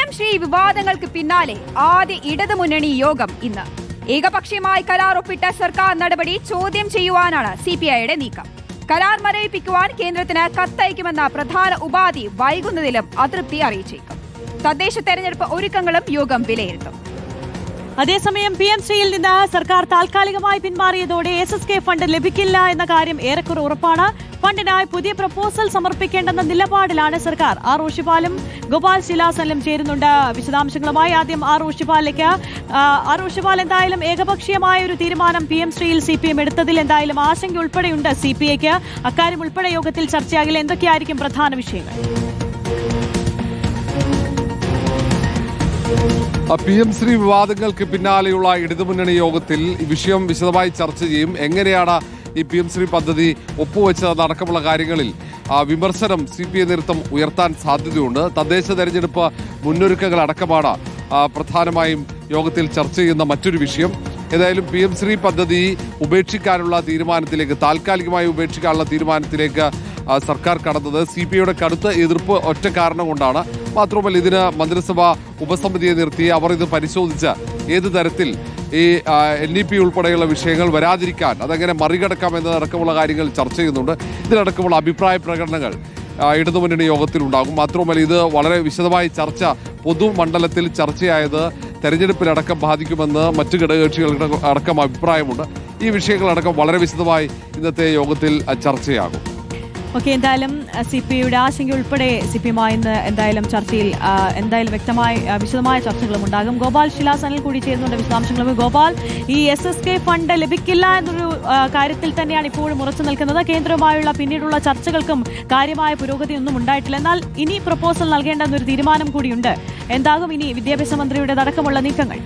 M Shri വിവാദങ്ങൾക്ക് പിന്നാലെ ആദ്യ ഇടതുമുന്നണി യോഗം ഇന്ന്. ഏകപക്ഷീയമായി കരാർ ഒപ്പിട്ട സർക്കാർ നടപടി ചോദ്യം ചെയ്യുവാനാണ് സി പി ഐയുടെ നീക്കം. കരാർ മരവിപ്പിക്കുവാൻ കേന്ദ്രത്തിന് കത്തയക്കുമെന്ന പ്രധാന ഉപാധി വൈകുന്നതിലും അതൃപ്തി അറിയിച്ചേക്കും. തദ്ദേശ തെരഞ്ഞെടുപ്പ് ഒരുക്കങ്ങളും യോഗം വിലയിരുത്തും. അതേസമയം പി എം ശ്രീയിൽ നിന്ന് സർക്കാർ താൽക്കാലികമായി പിന്മാറിയതോടെ എസ് എസ് കെ ഫണ്ട് ലഭിക്കില്ല എന്ന കാര്യം ഏറെക്കുറെ ഉറപ്പാണ്. ഫണ്ടിനായി പുതിയ പ്രപ്പോസൽ സമർപ്പിക്കേണ്ടെന്ന നിലപാടിലാണ് സർക്കാർ. ആർ ഋഷിപാലും ഗോപാൽ ശിലാസനിലും ചേരുന്നുണ്ട്. വിശദാംശങ്ങളുമായി ആദ്യം ആർ ഋഷിപാലിലേക്ക് ആർ ഋഷിപാൽ എന്തായാലും ഏകപക്ഷീയമായ ഒരു തീരുമാനം പി എം ശ്രീയിൽ സി പി എം എടുത്തതിൽ എന്തായാലും ആശങ്ക ഉൾപ്പെടെയുണ്ട് സി പി ഐക്ക്. അക്കാര്യം ഉൾപ്പെടെ യോഗത്തിൽ ചർച്ചയാകില്ല. എന്തൊക്കെയായിരിക്കും പ്രധാന വിഷയങ്ങൾ? പി എം ശ്രീ വിവാദങ്ങൾക്ക് പിന്നാലെയുള്ള ഇടതുമുന്നണി യോഗത്തിൽ വിഷയം വിശദമായി ചർച്ച ചെയ്യും. എങ്ങനെയാണ് ഈ പി എം ശ്രീ പദ്ധതി ഒപ്പുവെച്ചതടക്കമുള്ള കാര്യങ്ങളിൽ വിമർശനം സി പി ഐ നേതൃത്വം ഉയർത്താൻ സാധ്യതയുണ്ട്. തദ്ദേശ തെരഞ്ഞെടുപ്പ് മുന്നൊരുക്കങ്ങൾ അടക്കമാണ് പ്രധാനമായും യോഗത്തിൽ ചർച്ച ചെയ്യുന്ന മറ്റൊരു വിഷയം. ഏതായാലും പി എം ശ്രീ പദ്ധതി ഉപേക്ഷിക്കാനുള്ള തീരുമാനത്തിലേക്ക് താൽക്കാലികമായി ഉപേക്ഷിക്കാനുള്ള തീരുമാനത്തിലേക്ക് സർക്കാർ കടന്നത് സി പി ഐയുടെ കടുത്ത എതിർപ്പ് ഒറ്റ കാരണം കൊണ്ടാണ്. മാത്രമല്ല ഇതിന് മന്ത്രിസഭ ഉപസമിതിയെ നിർത്തി അവർ ഇത് പരിശോധിച്ച് ഏത് തരത്തിൽ ഈ എൻ ഇ പി ഉൾപ്പെടെയുള്ള വിഷയങ്ങൾ വരാതിരിക്കാൻ അതെങ്ങനെ മറികടക്കാം എന്നതടക്കമുള്ള കാര്യങ്ങൾ ചർച്ച ചെയ്യുന്നുണ്ട്. ഇതിനടക്കമുള്ള അഭിപ്രായ പ്രകടനങ്ങൾ ഇടതുമുന്നണി യോഗത്തിൽ ഉണ്ടാകും മാത്രമല്ല ഇത് വളരെ വിശദമായ ചർച്ച പൊതുമണ്ഡലത്തിൽ ചർച്ചയായത് തെരഞ്ഞെടുപ്പിലടക്കം ബാധിക്കുമെന്ന് മറ്റു ഘടകകക്ഷികളുടെ അടക്കം അഭിപ്രായമുണ്ട്. ഈ വിഷയങ്ങളടക്കം വളരെ വിശദമായി ഇന്നത്തെ യോഗത്തിൽ ചർച്ചയാകും. ഓക്കെ എന്തായാലും സി പി ഐയുടെ ആശങ്ക ഉൾപ്പെടെ സി പി എമ്മായി ഇന്ന് എന്തായാലും ചർച്ചയിൽ എന്തായാലും വ്യക്തമായ വിശദമായ ചർച്ചകളും ഉണ്ടാകും. ഗോപാൽ ശിലാസനിൽ കൂടി ചേരുന്നുണ്ട് വിശദാംശങ്ങളും. ഗോപാൽ ഈ എസ് എസ് കെ ഫണ്ട് ലഭിക്കില്ല എന്നൊരു കാര്യത്തിൽ തന്നെയാണ് ഇപ്പോഴും ഉറച്ചു നിൽക്കുന്നത്. കേന്ദ്രവുമായുള്ള പിന്നീടുള്ള ചർച്ചകൾക്കും കാര്യമായ പുരോഗതി ഒന്നും ഉണ്ടായിട്ടില്ല. എന്നാൽ ഇനി പ്രപ്പോസൽ നൽകേണ്ട എന്നൊരു തീരുമാനം കൂടിയുണ്ട്. എന്താകും ഇനി വിദ്യാഭ്യാസ മന്ത്രിയുടെ അടക്കമുള്ള നീക്കങ്ങൾ?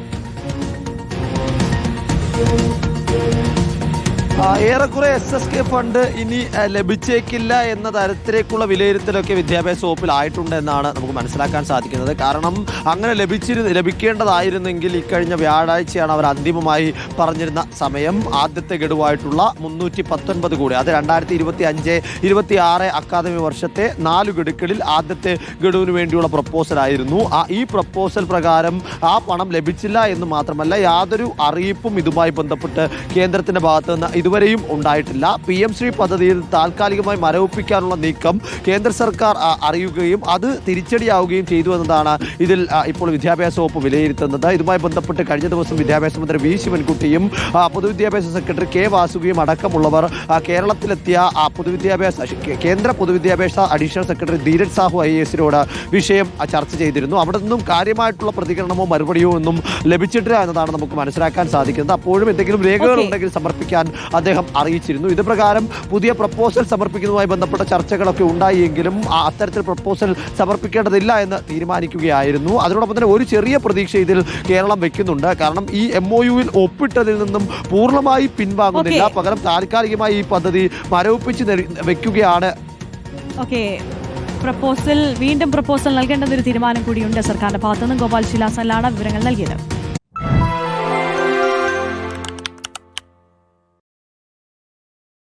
ഏറെക്കുറെ എസ് എസ് കെ ഫണ്ട് ഇനി ലഭിച്ചേക്കില്ല എന്ന തരത്തിലേക്കുള്ള വിലയിരുത്തലൊക്കെ വിദ്യാഭ്യാസ വകുപ്പിൽ ആയിട്ടുണ്ട് എന്നാണ് നമുക്ക് മനസ്സിലാക്കാൻ സാധിക്കുന്നത്. കാരണം അങ്ങനെ ലഭിച്ചിരു ലഭിക്കേണ്ടതായിരുന്നെങ്കിൽ ഇക്കഴിഞ്ഞ വ്യാഴാഴ്ചയാണ് അവർ അന്തിമമായി പറഞ്ഞിരുന്ന സമയം. ആദ്യത്തെ ഗഡുവായിട്ടുള്ള മുന്നൂറ്റി പത്തൊൻപത് കോടി. അത് രണ്ടായിരത്തി ഇരുപത്തി അഞ്ച് ഇരുപത്തി ആറ് അക്കാദമി വർഷത്തെ നാല് ഗഡുക്കളിൽ ആദ്യത്തെ ഗഡുവിന് വേണ്ടിയുള്ള പ്രപ്പോസൽ ആയിരുന്നു. ആ ഈ പ്രപ്പോസൽ പ്രകാരം ആ പണം ലഭിച്ചില്ല എന്ന് മാത്രമല്ല യാതൊരു അറിയിപ്പും ഇതുമായി ബന്ധപ്പെട്ട് കേന്ദ്രത്തിന്റെ ഭാഗത്ത് നിന്ന് ഇതുവരെയും ഉണ്ടായിട്ടില്ല. പി എം ശ്രീ പദ്ധതിയിൽ താൽക്കാലികമായി മരവിപ്പിക്കാനുള്ള നീക്കം കേന്ദ്ര സർക്കാർ അറിയുകയും അത് തിരിച്ചടിയാവുകയും ചെയ്തു എന്നതാണ് ഇതിൽ ഇപ്പോൾ വിദ്യാഭ്യാസ വകുപ്പ് വിലയിരുത്തുന്നത്. ഇതുമായി ബന്ധപ്പെട്ട് കഴിഞ്ഞ ദിവസം വിദ്യാഭ്യാസ മന്ത്രി വി ശിവൻകുട്ടിയും പൊതുവിദ്യാഭ്യാസ സെക്രട്ടറി കെ വാസുകിയും അടക്കമുള്ളവർ കേരളത്തിലെത്തിയ പൊതുവിദ്യാഭ്യാസ കേന്ദ്ര പൊതുവിദ്യാഭ്യാസ additional secretary Dheeraj Sahu I എസിനോട് വിഷയം ചർച്ച ചെയ്തിരുന്നു. അവിടെ നിന്നും കാര്യമായിട്ടുള്ള പ്രതികരണമോ മറുപടിയോ ഒന്നും ലഭിച്ചിട്ടില്ല എന്നതാണ് നമുക്ക് മനസ്സിലാക്കാൻ സാധിക്കുന്നത്. അപ്പോഴും എന്തെങ്കിലും രേഖകൾ ഉണ്ടെങ്കിൽ സമർപ്പിക്കാൻ അദ്ദേഹം അറിയിച്ചിരുന്നു. ഇത് പ്രകാരം പുതിയ പ്രപ്പോസൽ സമർപ്പിക്കുന്നതുമായി ബന്ധപ്പെട്ട ചർച്ചകളൊക്കെ ഉണ്ടായിയെങ്കിലും അത്തരത്തിൽ പ്രപ്പോസൽ സമർപ്പിക്കേണ്ടതില്ല എന്ന് തീരുമാനിക്കുകയായിരുന്നു. അതിനോടൊപ്പം തന്നെ ഒരു ചെറിയ പ്രതീക്ഷ ഇതിൽ കേരളം വെക്കുന്നുണ്ട്. കാരണം ഈ എം ഒ യുവിൽ ഒപ്പിട്ടതിൽ നിന്നും പൂർണമായി പിൻവാങ്ങുന്നില്ല. പകരം താൽക്കാലികമായി ഈ പദ്ധതി മരവിപ്പിച്ച് വെക്കുകയാണ്. ഓക്കെ. പ്രപ്പോസൽ വീണ്ടും പ്രപ്പോസൽ നൽകേണ്ടെന്നൊരു തീരുമാനം കൂടിയുണ്ട്. സർക്കാരിന്റെ ഭാഗത്തുനിന്ന് ഗോപാൽ ശിലാസനിലാണ് വിവരങ്ങൾ നൽകിയത്.